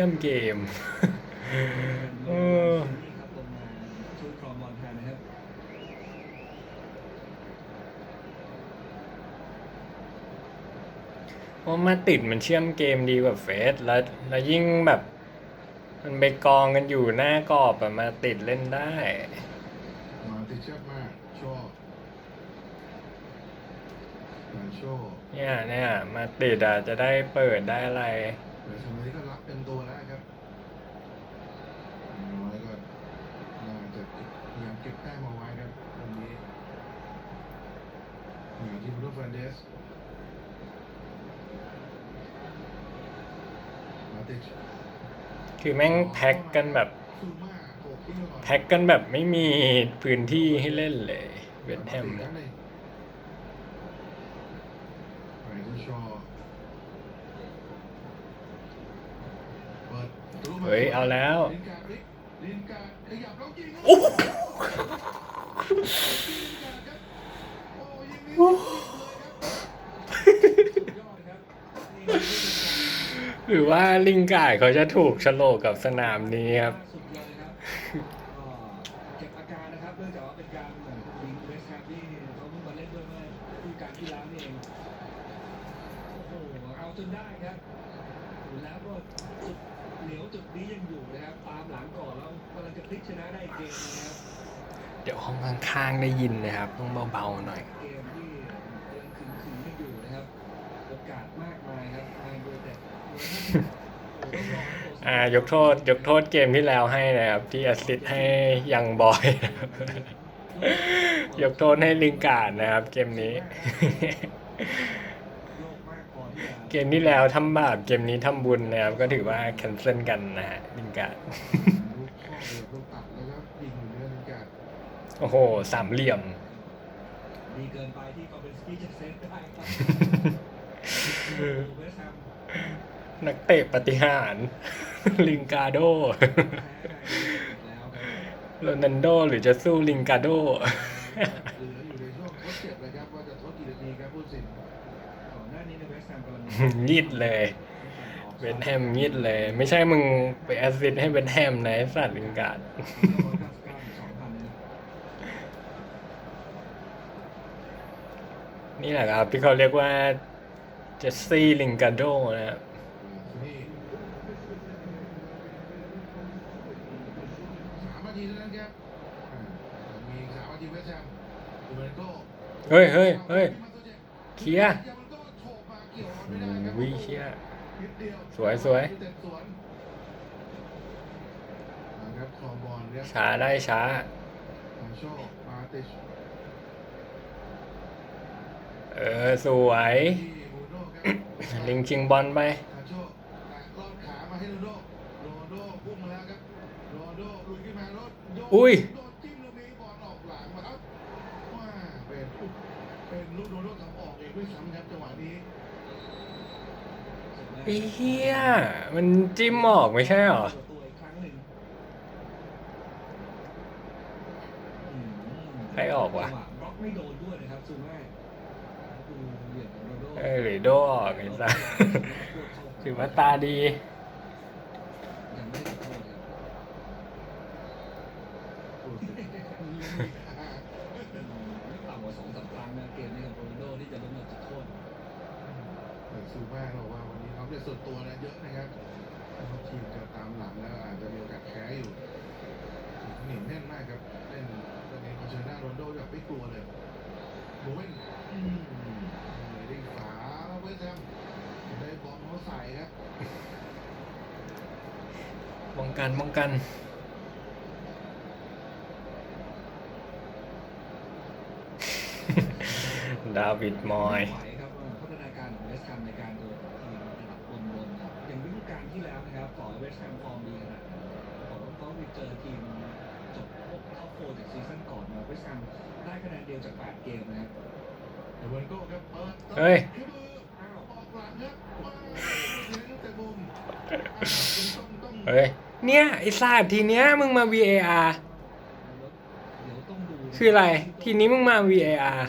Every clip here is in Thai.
เล่นเกมเออนี่ครับลงมาช่วยครองบอลแทนนะครับเพราะมาติดมันเชื่อมเกมดีกว่าเฟสแล้วแล้วยิ่งแบบ มันไปกองกันอยู่หน้ากรอบอะมาติดเล่นได้ มาติดเชือกมากชอบมาโชว์เนี่ยเนี่ยมาติดอะจะได้เปิดได้อะไร แต่สมัยนี้ก็รับเป็นตัวแล้วครับอย่างน้อยก็น่าจะพยายามเก็บแต้มเอาไว้ครับตรงนี้อย่างที่บรูโน่เฟรนเดสมาติด คือแม่งแพ็กกันแบบ แพ็กกันแบบไม่มีพื้นที่ให้เล่นเลยเวนแฮมเนี่ยเฮ้ย เอาแล้วโอ้โห โอ้ยิงนี่สุดเลยครับ สุดยอดครับนี่คือ หรือว่าลิงการ์ดเขาจะถูกโฉลกกับสนามนี้ครับสุดเลยครับก็เก็บอาการนะครับเนื่องจากว่าเป็นการเหมือนยิงเวสต์แฮมที่เขาเพิ่งมาเล่นด้วยเมื่อฤดูกาลที่แล้วนี่เองโอ้โหเอาจนได้ครับแล้วก็จุดเหนียวจุดนี้ยังอยู่นะครับตามหลังก่อนแล้วกำลังจะพลิกชนะได้อีกเกมนึงนะครับเดี๋ยวห้องข้างๆได้ยินนะครับต้องเบาๆหน่อย เกมที่ยังขึงขึงกันอยู่นะครับ โอกาสมากมายครับทางโดยแต่โอ้โหต้องร อให้โค้ชอ่ายกโทษ ยกโทษเกมที่แล้วให้นะครับ ที่แอสซิสต์ให้ยังบอย ยกโทษให้ลิงการ์ดนะครับ เกมนี้โลกมากพอที่จะเกมที่แล้วทำบาปเกมนี้ทำบุญนะครับ ก็ถือว่าแคนเซิลกันนะฮะลิงการ์ดลูกข้อเดือบลูกตัดแล้วก็ยิงอยู่เนื้อลินการ์ดโอ้โห สามเหลี่ยมดีเกินไปที่คอมเบนสกี้จะเซฟได้ นักเตะปฏิหาร ลิงการ์โดแพ้ไปแล้วครับโรนันโดหรือจะสู้ลิงการ์โดเหลืออยู่ในช่วงทดเจ็บเลยครับว่าจะทดกี่นาทีครับผู้สินก่อนหน้านี้ในเวสต์แฮมกำลังยิดเลยเวนแฮมยิดเลย ไม่ใช่มึงไปแอสซิสต์ให้เวนแฮมนะไอ้สัตว์ลิงการ์ดนี่แหละครับที่เขาเรียกว่าเจสซี่ลิงการ์โดนะครับ นี่สามนาทีเท่านั้นครับอ่ามีสามนาทีเวสต์แฮมดูเบรนโก้ เฮ้ยเฮ้ยเฮ้ยเคลียร์เดี๋ยะวิเชียสวยสวยช้าได้ช้า เออ สวย ลิงชิงบอลไปมาโชแตะลอด อ้เหี้ย มันจิ้มออกไม่ใช่หรอ ตัวอีกครั้งหนึ่งใครออกวะ จังหบล็อกไม่โดนด้วยนะครับซูม่าดูเหลี่ยมของโรนัลโดเออหรือโดออกไอ้สัสถือว่าตาดี ยังไม่ได้ขอโทษครับ พูดสิ ไม่ต่ำกว่าสองสามครั้งนะเกมนี้ของโรนัลโดที่จะล้มเราจุดโทษ แต่ซูมาบอกว่าวันนี้เขาเล่นส่วนตัวนะเยอะนะครับทีมจะตาม หลังแล้วอาจจะมีโอกาสแพ้อยู่เหนียวแน่นมากครับเล่นตอนนี้เชิญหน้าโรนโดแบบไม่กลัวเลยโบเวนอืมได้ฝาเวสแฮมได้บอลเขาใส่ครับป้องกันป้องกันดาวิดมอย สต์แฮมฟอร์มดีขนาดไหนผมว่าเขาไปเจอทีมจบพวกท็อปโฟร์จากซีซั่นก่อนมาเวสต์แฮมได้คะแนนเดียวจาก 8 เกมนะครับเดวินโก้ครับเปิดเฮ้ยเฮ้ยเนี่ยไอ้สัตว์ทีเนี้ยมึงมา VAR คืออะไร ทีนี้มึงมา VAR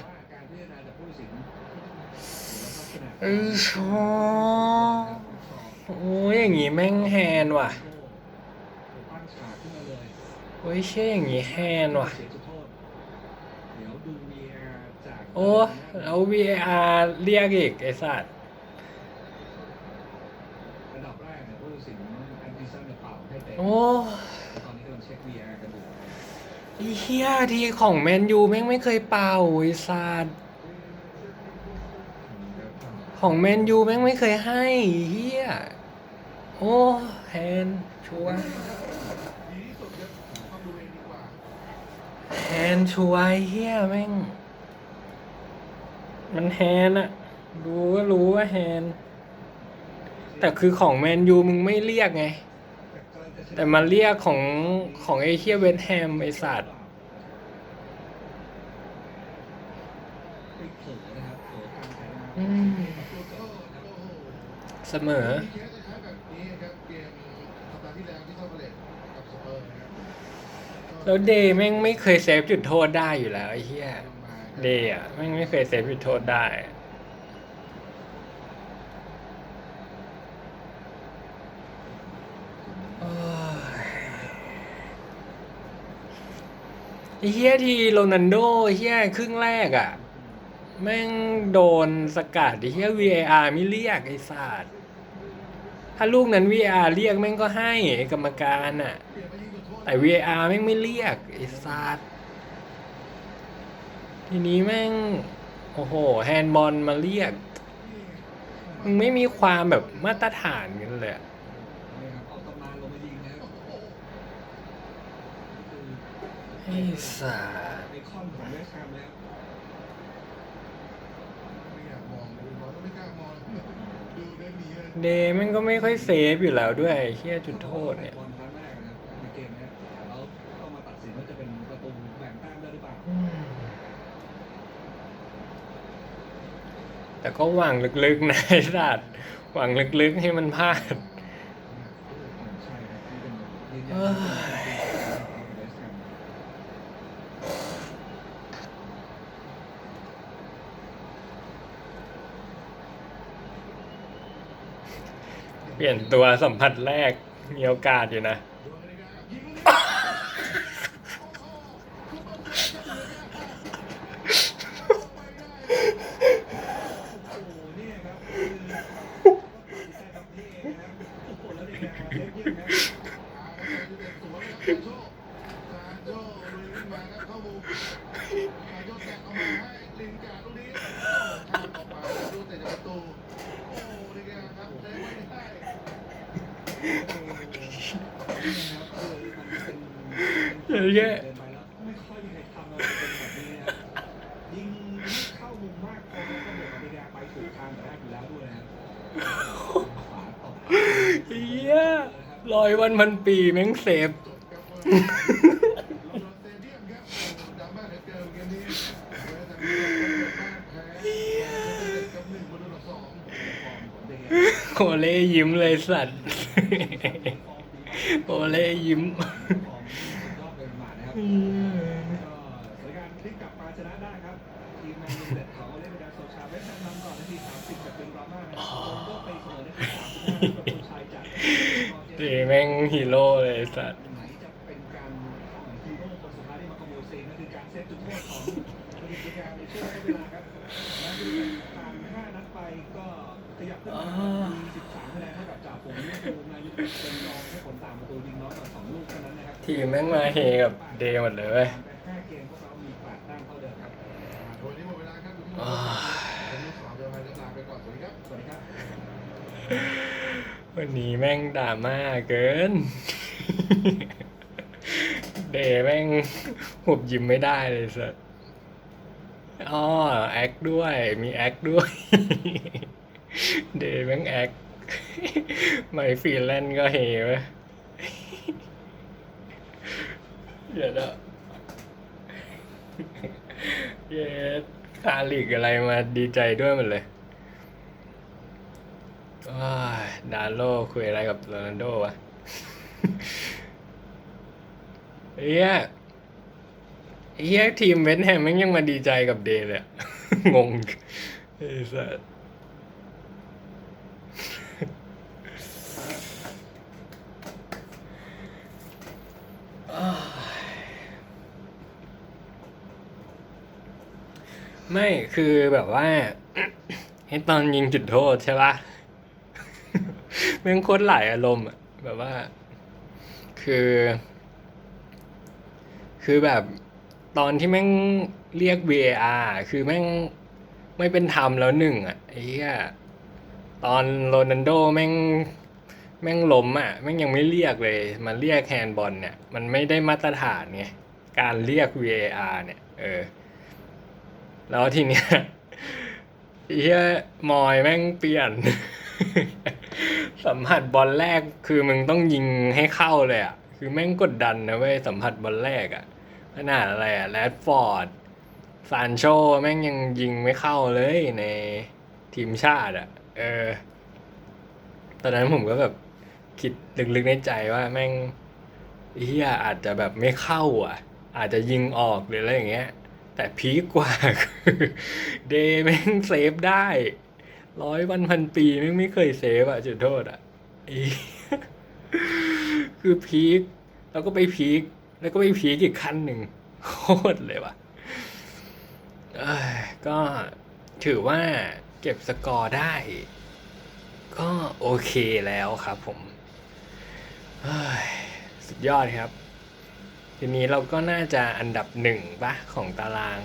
เอ้ยชอ โอ้ยอย่างงี้แม่งแฮนว่ะโอ้ตั้งฉากขึ้นมาเลยโอ้ยเช่ยอย่างงี้แฮนว่ะ เสียจุดโทษเดี๋ยวดู VAR จากโอ้แล้ว VAR เรียกอีกไอ้สัตว์อันดับแรกเนี่ยผู้ตัดสินแอนดิสันเนี่ยเป่าให้เตะโอ้ตอนนี้กำลังเช็ค VR กันอยู่ ไอ้เฮียทีของแมนยูแม่งไม่เคยเป่าไอ้สัตว์ ของแมนยูแม่งไม่เคยให้เฮียโอ้แฮนชัวร์แฮนชัวร์เฮียแม่ง มันแฮนอะดูก็รู้ว่าแฮน แต่คือของแมนยูมึงไม่เรียกไง แต่มาเรียกของของไอเฮียเวสต์แฮมไอสัตว์อนะครับเผลอกลางใจมา อืม ตัวโต้โอ้โห เสมอแล้วเดย์แม่งไม่เคยเซฟจุดโทษได้อยู่แล้วไอ้เหี้ยเดย์อะแม่งไม่เคยเซฟจุดโทษได้ไอ้เฮียทีโรนันโดเฮียครึ่งแรกอะ แม่งโดนสกัดไอ้เฮีย VAR ไม่เรียกไอ้ศาสตว์ ถ้าลูกนั้น VR เรียกแม่งก็ให้กรรมการอะเปลี่ยนมายิงจุดโทษแต่ VR แม่งไม่เรียกไอ้สัตว์ทีนี้แม่ง โอ้โห แฮนด์บอลมาเรียกมึงไม่มีความแบบมาตรฐานกันเลยอะนี่ครั เดย์มันก็ไม่ค่อยเซฟอยู่แล้วด้วยเฮียจุดโทษเนี่ยแต่ก็หวังลึกๆนะไอ้สัตว์หวังลึกๆให้มันพลาด ใช่ครับที่เป็นยืนยัน เอ้ย ว่าเป็นเวสต์แฮม เปลี่ยนตัวสัมผัสแรกมีโอกาสอยู่นะโด แยะเดินไปแล้วไม่ค่อยมีใครทำอะไรเป็นแบบนี้นะยิงไม่เข้ามุมมากพอแล้วก็เบียดมาเดียไปถูกทางแต่แรกอยู่แล้วด้วยนะครับขวาตบเฮียร้อยวันพันปีแม่งเซฟจบครับเว้ยลอนดอนสเตเดียมครับโอ้ดราม่าเหลือเกินเกมนี้เวสต์แฮมยูไนเต็ดบ้านแพ้กับหนึ่งบนอันดับสองโอเล่ยิ้มเลยสัตว์โอเล่ยิ้มย อดเป็นหมานะครับก็สวยงามพลิกกลับมาชนะได้ครับทีมแมนยูไนเต็ดเขาเล่นในการโซชาเวสต์แฮมนำก่อนนาที30จากเป็นดราม่านะครับจนก็ไปเสมอนาที35ประตูชัยจากเดแม่งฮีโร่เลยสัตว์ ท่ากับจ่าฝูงลิเวอร์พูลแมนยูไนเต็ดเป็นรองแค่ผลต่างประตูยิงน้อยกว่า2ลูกเท่านั้นนะครับทีมแม่งมาเฮกับเดย์หมดเลยเว้ยห้าเกมพวกเรามีแปดแต้มเท่าเดิมครับวันนี้หมดเวลาครับดูที่อ้าวผมลูกสาวเดินไปแล้วลาไปก่อนสวัสดีครับสวัสดีครับวันนี้แม่งดราม่าเกิน เดย์แม่งหุบยิ้มไม่ได้เลยสัส อ๋อแอคด้วยมีแอคด้วย เดย์แม่งแอคไม่ฟรีแลนซ์ก็เฮว้ยเดี๋ยวนะเย้คาลิกอะไรมาดีใจด้วยมันเลยว้าดาโลคุยอะไรกับโรนัลโดวะเฮีย เฮียทีมเวนแฮมแม่งยังมาดีใจกับเดย์เลยงงไอ้สัสไม่คือแบบว่าไอตอนยิงจุดโทษใช่ปะแม่งโคตรหลายอารมณ์อะแบบว่า คือ คือแบบ ตอนที่แม่งเรียก VAR คือแม่งไม่เป็นธรรมแล้วหนึ่งอะไอ้เหี้ยตอนโรนัลโดแม่งแม่งล้มอะแม่งยังไม่เรียกเลยมันเรียกแฮนด์บอลเนี่ย มันไม่ได้มาตรฐานไงการเรียก VAR เนี่ย เออ แล้วทีเนี้ยไอ้เฮียมอยแม่งเปลี่ยน สัมผัสบอลแรกคือมึงต้องยิงให้เข้าเลยอะ คือแม่งกดดันนะเว้ยสัมผัสบอลแรกอะ ขนาดอะไรอะแรดฟอร์ดซานโชแม่งยังยิงไม่เข้าเลยในทีมชาติอะเออ ตอนนั้นผมก็แบบคิดลึกๆในใจว่าแม่งเฮียอาจจะแบบไม่เข้าอะ อาจจะยิงออกหรืออะไรอย่างเงี้ย แต่พีคกว่าคือเดย์แม่งเซฟได้ ร้อยวันพันปีแม่งไม่เคยเซฟอะจุดโทษอะอีคือพีคแล้วก็ไปพีค แล้วก็ไปพีอีกขั้นหนึ่งโคตรเลยว่ะเอ้ยก็ถือว่าเก็บสกอร์ได้ ก็โอเคแล้วครับผมเอ้ยสุดยอดครับ ทีนี้เราก็น่าจะอันดับหนึ่งปะของตาราง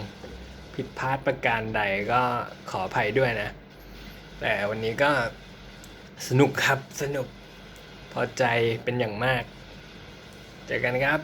ผิดพลาดประการใดก็ขออภัยด้วยนะ แต่วันนี้ก็สนุกครับสนุกพอใจเป็นอย่างมาก เจอกันครับ